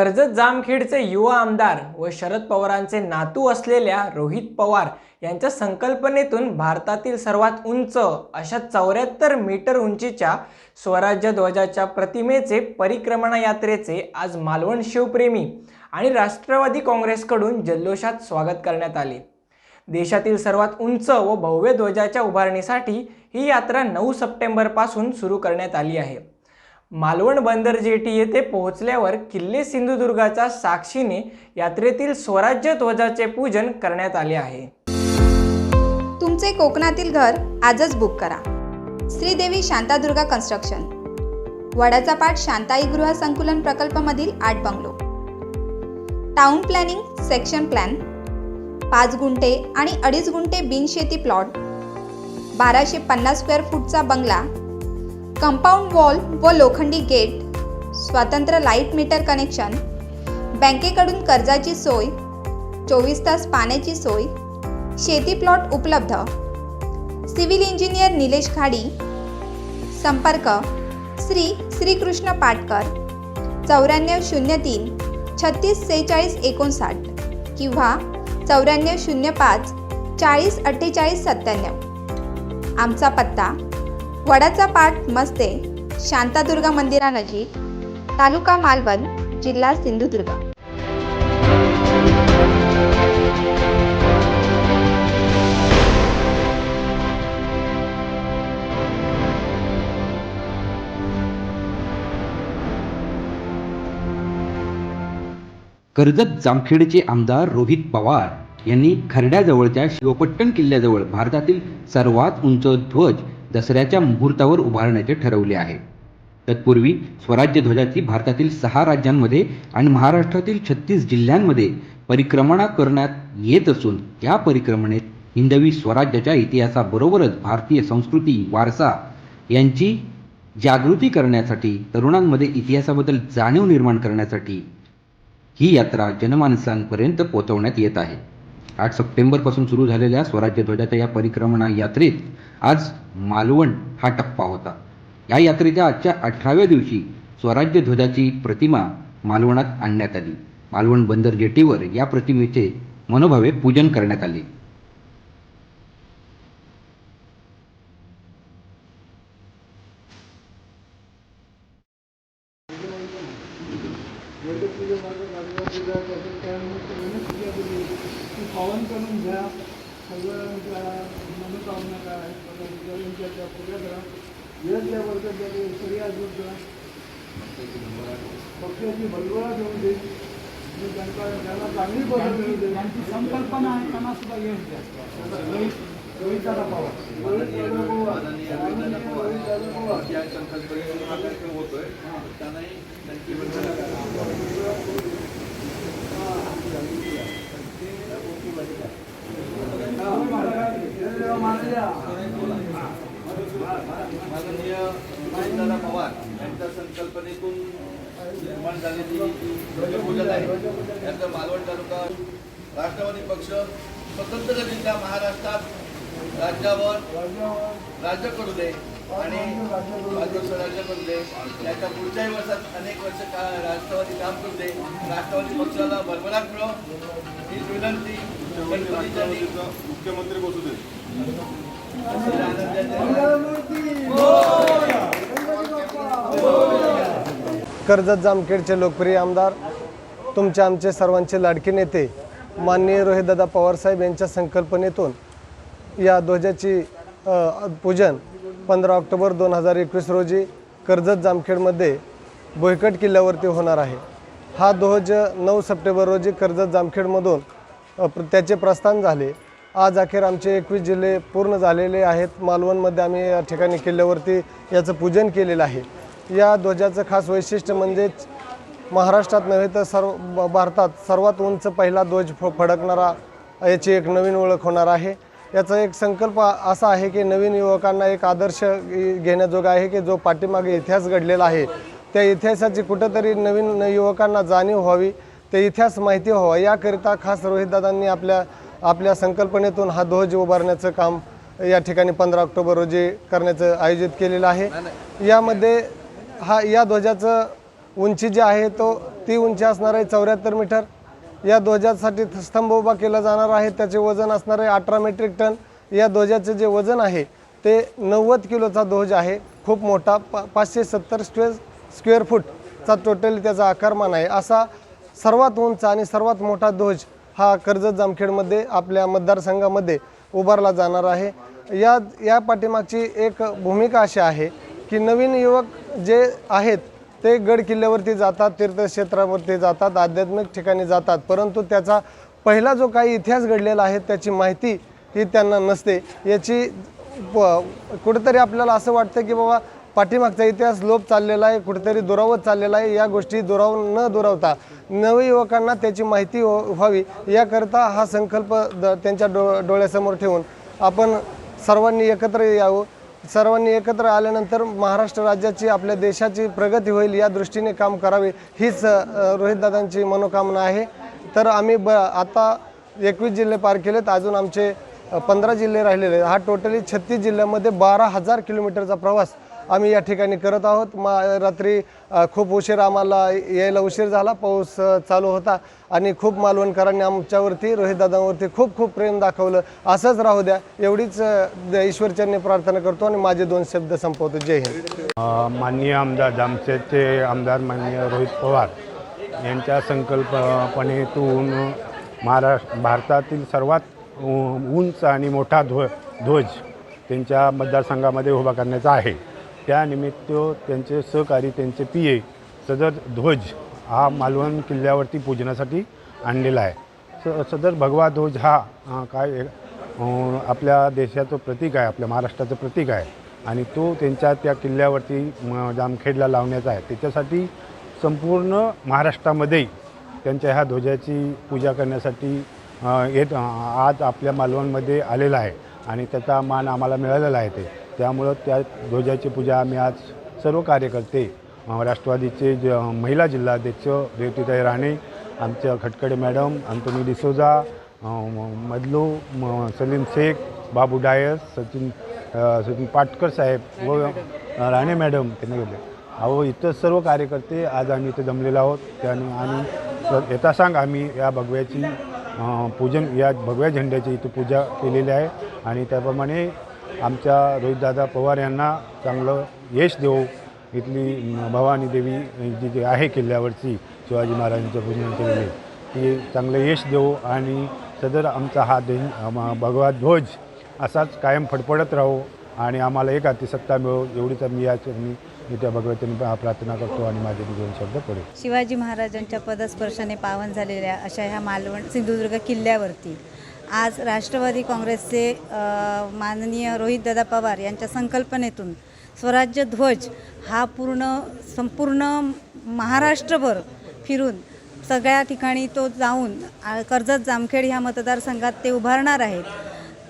कर्जत जामखेडचे युवा आमदार व शरद पवारांचे नातू असलेल्या रोहित पवार यांच्या संकल्पनेतून भारतातील सर्वात उंच अशा चौऱ्याहत्तर मीटर उंचीच्या स्वराज्य ध्वजाच्या प्रतिमेचे परिक्रमणा यात्रेचे आज मालवण शिवप्रेमी आणि राष्ट्रवादी काँग्रेसकडून जल्लोषात स्वागत करण्यात आले. देशातील सर्वात उंच व भव्य ध्वजाच्या उभारणीसाठी ही यात्रा नऊ सप्टेंबरपासून सुरू करण्यात आली आहे. मालवण बंदर जेटी येथे पोहोचल्यावर किल्ले सिंधुदुर्गाच्या साक्षीने यात्रेतील स्वराज्य ध्वजाचे पूजन करण्यात आले आहे. तुमचे कोकणातील घर आजच बुक करा. श्रीदेवी शांतादुर्गा कन्स्ट्रक्शन. वडाचा पाठ शांताई गृह संकुलन प्रकल्पमधील आठ bungalow. Town planning section plan. पाच गुंठे आणि अडीच गुंठे बिनशेती प्लॉट. बाराशे पन्नास स्क्वेअर फूटचा बंगला कंपाऊंड वॉल व लोखंडी गेट स्वतंत्र लाइट मीटर कनेक्शन बँकेकडून कर्जाची सोय चोवीस तास पाण्याची सोय शेती प्लॉट उपलब्ध सिव्हिल इंजिनियर निलेश खाडी संपर्क श्री श्रीकृष्ण पाटकर चौऱ्याण्णव शून्य तीन छत्तीस सेहेचाळीस एकोणसाठ किंवा चौऱ्याण्णव शून्य पाच चाळीस अठ्ठेचाळीस सत्त्याण्णव. आमचा पत्ता वडाचा पाठ मस्ते शांतादुर्गा मंदिरानजीक तालुका मालवण जिल्हा सिंधुदुर्ग. कर्जत जामखेडचे आमदार रोहित पवार यांनी खर्ड्याजवळच्या शिवपट्टण किल्ल्याजवळ भारतातील सर्वात उंच ध्वज दसऱ्याच्या मुहूर्तावर उभारण्याचे ठरवले आहे. तत्पूर्वी स्वराज्य ध्वजाची भारतातील सहा राज्यांमध्ये आणि महाराष्ट्रातील छत्तीस जिल्ह्यांमध्ये परिक्रमणा करण्यात येत असून या परिक्रमणेत हिंदवी स्वराज्याच्या इतिहासाबरोबरच भारतीय संस्कृती वारसा यांची जागृती करण्यासाठी तरुणांमध्ये इतिहासाबद्दल जाणीव निर्माण करण्यासाठी ही यात्रा जनमानसांपर्यंत पोहोचवण्यात येत आहे. आठ सप्टेंबरपासून सुरू झालेल्या स्वराज्य ध्वजाच्या या परिक्रमणा यात्रेत आज मालवण हा टप्पा होता. या यात्रेच्या आजच्या अठराव्या दिवशी स्वराज्य ध्वजाची प्रतिमा मालवणात आणण्यात आली. मालवण बंदर जेटीवर या प्रतिमेचे मनोभावे पूजन करण्यात आले पावन करून घ्या सगळ्यांच्या मनोकामना काय सगळ्यांच्या पुढे करा योग्य वर्गाच्या स्त्रिया दूर करा पक्षाची भरभरा देऊन दे त्यांना त्यांना चांगली पद्धत त्यांची संकल्पना आहे त्यांना सुद्धा यश द्या. रोहितदादा पवार रोहितदादा पवार रोहितदादा पवार माननीय निर्माण झालेली जी ध्वजपूजन आहे. याचं मालवण तालुका राष्ट्रवादी पक्ष स्वतंत्ररित्या महाराष्ट्रात राज्यावर राज्य करू दे आणि राज्य करू दे त्याच्या पुढच्याही वर्षात अनेक वर्ष का राष्ट्रवादी काम करू दे राष्ट्रवादी पक्षाला भरभराट मिळो ही विनंती मुख्यमंत्री बसू दे. कर्जत जामखेडचे लोकप्रिय आमदार तुमचे आमचे सर्वांचे लाडके नेते माननीय रोहितदादा पवारसाहेब यांच्या संकल्पनेतून या ध्वजाची पूजन पंधरा ऑक्टोबर दोन हजार एकवीस रोजी कर्जत जामखेडमध्ये बोयकट किल्ल्यावरती होणार आहे. हा ध्वज नऊ सप्टेंबर रोजी कर्जत जामखेडमधून प्र- त्याचे प्रस्थान झाले. आज अखेर आमचे एकवीस जिल्हे पूर्ण झालेले आहेत. मालवणमध्ये आम्ही या ठिकाणी किल्ल्यावरती याचं पूजन केलेलं आहे. या ध्वजाचं खास वैशिष्ट्य म्हणजेच महाराष्ट्रात नव्हे तर सर्व भारतात सर्वात उंच पहिला ध्वज फ फडकणारा याची एक नवीन ओळख होणार आहे. याचा एक संकल्प असा आहे की नवीन युवकांना एक आदर्श घेण्याजोगा आहे की जो पाठीमागे इतिहास घडलेला आहे. त्या इतिहासाची कुठंतरी नवीन युवकांना जाणीव व्हावी ते इतिहास माहिती व्हावा. याकरिता खास रोहितदादांनी आपल्या आपल्या संकल्पनेतून हा ध्वज उभारण्याचं काम या ठिकाणी पंधरा ऑक्टोबर रोजी करण्याचं आयोजित केलेलं आहे. यामध्ये हा या ध्वजाचं उंची जी आहे तो ती उंची असणार आहे चौऱ्याहत्तर मीटर. या ध्वजासाठी स्तंभ उभा केला जाणार आहे. त्याचे वजन असणार आहे अठरा मेट्रिक टन. या ध्वजाचे जे वजन आहे ते नव्वद किलोचा ध्वज आहे. खूप मोठा पा पाचशे सत्तर स्क्वेअर स्क्वेअर फूटचा टोटल त्याचा आकारमान आहे. असा सर्वात उंच आणि सर्वात मोठा ध्वज हा कर्जत जामखेडमध्ये आपल्या मतदारसंघामध्ये उभारला जाणार आहे. या या पाठीमागची एक भूमिका अशी आहे की नवीन युवक जे आहेत ते गड किल्ल्यावरती जातात तीर्थक्षेत्रावरती जातात आध्यात्मिक ठिकाणी जातात. परंतु त्याचा पहिला जो काही इतिहास घडलेला आहे त्याची माहिती ही त्यांना नसते. याची प- कुठेतरी आपल्याला असं वाटतं की बाबा पाठीमागचा इतिहास लोप चाललेला आहे कुठेतरी दुरावत चाललेला आहे या गोष्टी दुराव न दुरावता नवयुवकांना त्याची माहिती हो- व्हावी. याकरता हा संकल्प द त्यांच्या डो डोळ्यासमोर ठेवून आपण सर्वांनी एकत्र यावं. सर्वांनी एकत्र आल्यानंतर महाराष्ट्र राज्याची आपल्या देशाची प्रगती होईल या दृष्टीने काम करावे हीच रोहितदादांची मनोकामना आहे. तर आम्ही ब आता एकवीस जिल्हे पार केलेत अजून आमचे पंधरा जिल्हे राहिलेले हा टोटली छत्तीस जिल्ह्यामध्ये बारा हजार किलोमीटरचा प्रवास आम्ही या ठिकाणी करत आहोत. मा रात्री खूप उशीर आम्हाला यायला उशीर झाला. पाऊस चालू होता आणि खूप मालवणकरांनी आमच्यावरती रोहितदादांवरती खूप खूप प्रेम दाखवलं. असंच राहू द्या. एवढीच ईश्वरचरणी प्रार्थना करतो आणि माझे दोन शब्द संपवतो. जय हिंद. माननीय आमदार जामखेडचे आमदार माननीय रोहित पवार यांच्या संकल्पनेतून महाराष्ट्र भारतातील सर्वात उंच आणि मोठा ध्व ध्वज त्यांच्या मतदारसंघामध्ये उभा करण्याचा आहे. त्यानिमित्त त्यांचे सहकारी त्यांचे पी ए सदर ध्वज हा मालवण किल्ल्यावरती पूजनासाठी आणलेला आहे. स सदर भगवा ध्वज हा काय आपल्या देशाचं प्रतीक आहे आपल्या महाराष्ट्राचं प्रतीक आहे. आणि तो त्यांच्या त्या किल्ल्यावरती म, जामखेडला लावण्याचा आहे. त्याच्यासाठी संपूर्ण महाराष्ट्रामध्ये त्यांच्या ह्या ध्वजाची पूजा करण्यासाठी येत आज आपल्या मालवणमध्ये आलेला आहे. आणि त्याचा मान आम्हाला मिळालेला आहे ते. त्यामुळं त्या ध्वजाची पूजा आम्ही आज सर्व कार्यकर्ते राष्ट्रवादीचे ज महिला जिल्हाध्यक्ष रेवतीताई राणे आमच्या खटकडे मॅडम अंतोनी डिसोजा अ, मदलू म- सलीम शेख बाबू डायस सचिन सचिन पाटकर साहेब व राणे मॅडम त्यांनी गेले. अहो इतर सर्व कार्यकर्ते आज आम्ही इथे जमलेलो आहोत. त्याने आणि येता सांग आम्ही या भगव्याची पूजन या भगव्या झेंड्याची इथे पूजा केलेली आहे. आणि त्याप्रमाणे आमच्या रोहितदादा पवार यांना चांगलं यश देऊ इथली भवानी देवी जी जी आहे किल्ल्यावरची शिवाजी महाराजांच्या पूजन केलेली ती चांगलं यश देऊ आणि सदर आमचा हा दे भगवा ध्वज असाच कायम फडफडत राहू आणि आम्हाला एक अतिसत्ता मिळो एवढीच मी या मी त्या भगवतीने प्रार्थना करतो आणि माझे दोन शब्द पडेल शिवाजी महाराजांच्या पदस्पर्शाने पावन झालेल्या अशा ह्या मालवण सिंधुदुर्ग किल्ल्यावरती आज राष्ट्रवादी काँग्रेसचे माननीय माननीय रोहितदादा पवार यांच्या संकल्पनेतून स्वराज्य ध्वज हा पूर्ण संपूर्ण महाराष्ट्रभर फिरून सगळ्या ठिकाणी तो जाऊन कर्जत जामखेड ह्या मतदारसंघात ते उभारणार आहेत.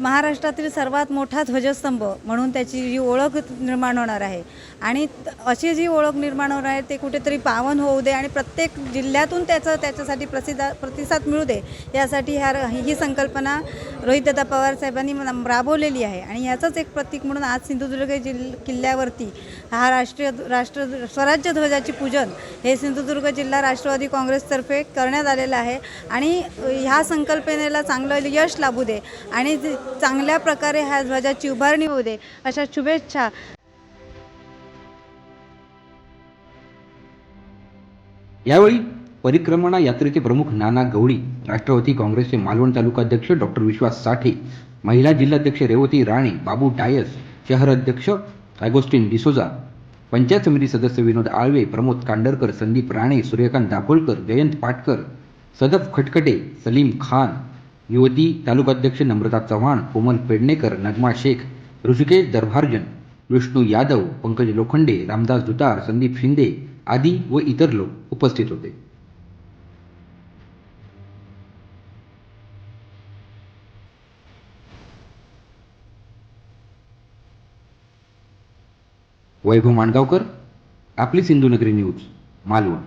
महाराष्ट्रातील सर्वात मोठा ध्वजस्तंभ म्हणून त्याची जी ओळख निर्माण होणार आहे. आणि अशी जी ओळख निर्माण होणार आहे ते कुठेतरी पावन होऊ दे आणि प्रत्येक जिल्ह्यातून त्याचं त्याच्यासाठी प्रसिद्ध प्रतिसाद मिळू दे यासाठी ह्या ही संकल्पना रोहितदादा पवार साहेबांनी राबवलेली आहे. आणि याचंच एक प्रतीक म्हणून आज सिंधुदुर्ग जिल्ह किल्ल्यावरती हा राष्ट्रीय राष्ट्र स्वराज्य ध्वजाची पूजन हे सिंधुदुर्ग जिल्हा राष्ट्रवादी काँग्रेसतर्फे करण्यात आलेलं आहे. आणि ह्या संकल्पनेला चांगलं यश लाभू दे. आणि चांगल्या प्रकारे ह्या ध्वजाची उभारणी होऊ दे. अशा शुभेच्छा. यावेळी परिक्रमणा यात्रेचे प्रमुख नाना गवळी राष्ट्रवादी काँग्रेसचे मालवण तालुकाध्यक्ष डॉक्टर विश्वास साठे महिला जिल्हाध्यक्ष रेवती राणे बाबू डायस शहर अध्यक्ष अगोस्टिन डिसोजा पंचायत समिती सदस्य विनोद आळवे प्रमोद कांडरकर संदीप राणे सूर्यकांत दाभोलकर जयंत पाटकर सदफ खटखटे सलीम खान युवती तालुकाध्यक्ष नम्रता चव्हाण कोमल पेडणेकर नगमा शेख ऋषिकेश दरभार्जन विष्णू यादव पंकज लोखंडे रामदास दुतार संदीप शिंदे आदी व इतर लोक उपस्थित होते. वैभव माणगावकर आपली सिंधुनगरी न्यूज मालवण.